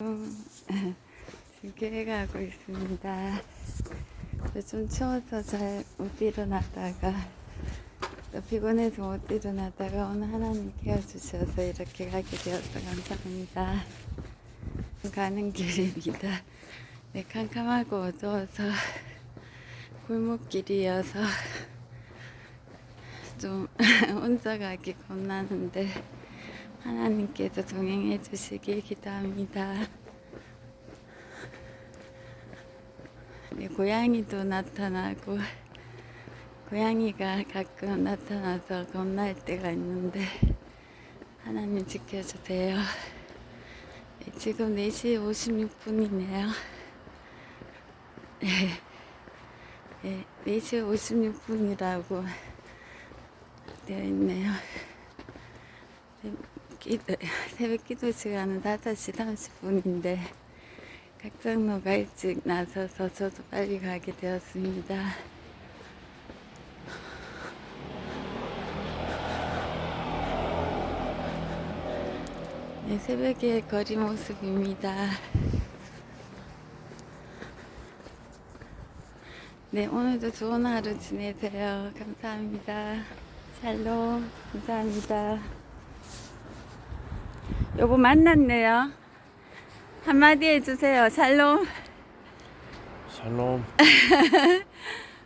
음, 지금 교회 가고 있습니다. 저좀 추워서 잘 못 일어나다가 또 피곤해서 못 일어나다가 오늘 하나님 깨워주셔서 이렇게 가게 되어서 감사합니다. 가는 길입니다. 네, 캄캄하고 어두워서 골목길이어서 좀 혼자 가기 겁나는데 하나님께서 동행해 주시길 기도합니다. 네, 고양이도 나타나고 고양이가 가끔 나타나서 겁날 때가 있는데 하나님 지켜주세요. 네, 지금 4시 56분이네요. 네, 네, 4시 56분이라고 되어 있네요. 네, 기도, 새벽 기도 시간은 5시 30분인데 각 장로가 일찍 나서서 저도 빨리 가게 되었습니다. 네, 새벽의 거리 모습입니다. 네, 오늘도 좋은 하루 지내세요. 감사합니다. 샬롬, 감사합니다. 여보 만났네요. 한마디 해주세요. 샬롬. 샬롬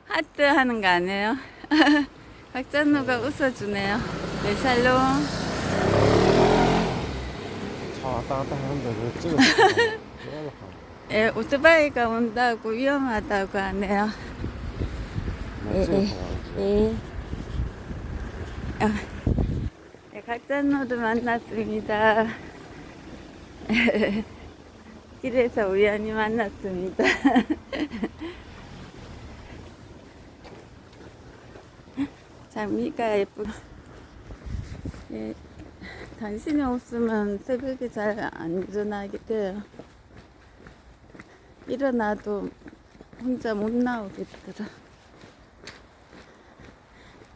하트 하는 거 아니에요? 박찬호가 웃어주네요. 네, 샬롬. 차 왔다 갔다 하는데 왜 찍어 예, 오토바이가 온다고 위험하다고 하네요. 예, 찍어 예. 가야지 예. 아, 네, 박찬호도 만났습니다. 길에서 우연히 만났습니다. 장미가 예쁘. 예, 당신이 없으면 새벽에 잘 안 일어나게 돼요. 일어나도 혼자 못 나오겠더라.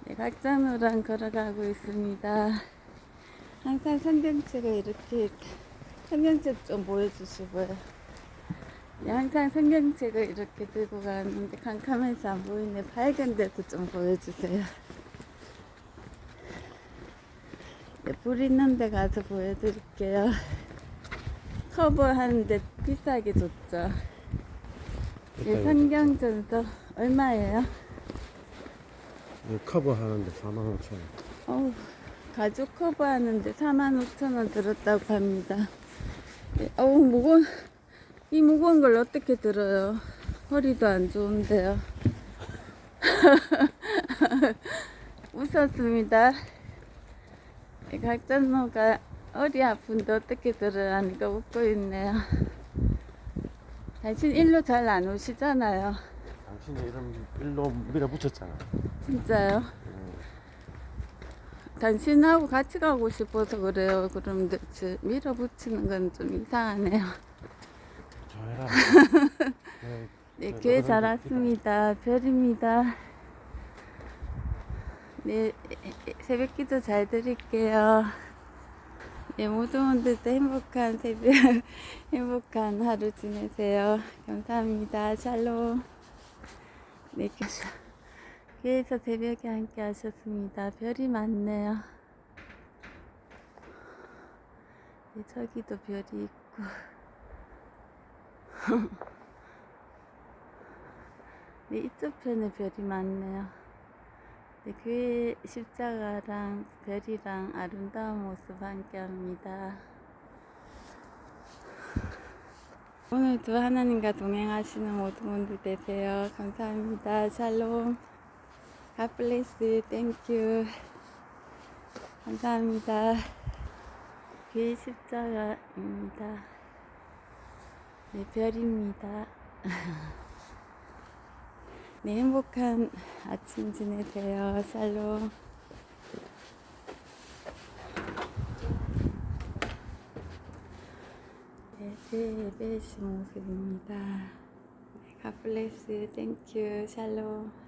네, 각장으랑 걸어가고 있습니다. 항상 성경책을 이렇게 성경책 좀 보여주시고요. 네, 항상 성경책을 이렇게 들고 가는데 캄캄해서 안 보이네. 밝은 데도 좀 보여주세요. 네, 불 있는 데 가서 보여드릴게요. 커버하는데 비싸게 줬죠. 예, 성경전서 얼마예요? 이거 커버 하는데 4만 5천 원 어우, 가죽 커버 하는데 45,000원 들었다고 합니다. 예, 어우, 무거운, 이 무거운 걸 어떻게 들어요? 허리도 안 좋은데요. 웃었습니다. 예, 각전노가 허리 아픈데 어떻게 들어야 하니까 웃고 있네요. 당신 일로 잘 안 오시잖아요. 당신이 이름 일로 밀어붙였잖아 진짜요? 당신하고 같이 가고 싶어서 그래요. 그럼 밀어붙이는 건 좀 이상하네요. 네, 네, 네, 교회 너무 잘. 왔습니다. 별입니다. 네, 새벽 기도 잘 드릴게요. 네, 모든 분들도 행복한 새벽, 행복한 하루 지내세요. 감사합니다. 샬롬. 네, 교- 교회에서 새벽에 함께 하셨습니다. 별이 많네요. 네, 저기도 별이 있고. 네, 이쪽 편에 별이 많네요. 네, 교회 십자가랑 별이랑 아름다운 모습 함께 합니다. 오늘도 하나님과 동행하시는 모든 분들 되세요. 감사합니다. 샬롬. God bless. 감사합니다. 교회 십자가입니다. 네, 별입니다. 네, 행복한 아침 지내세요. 샬롬. 네, 제 예배신 모습입니다. 네, God bless. 샬롬.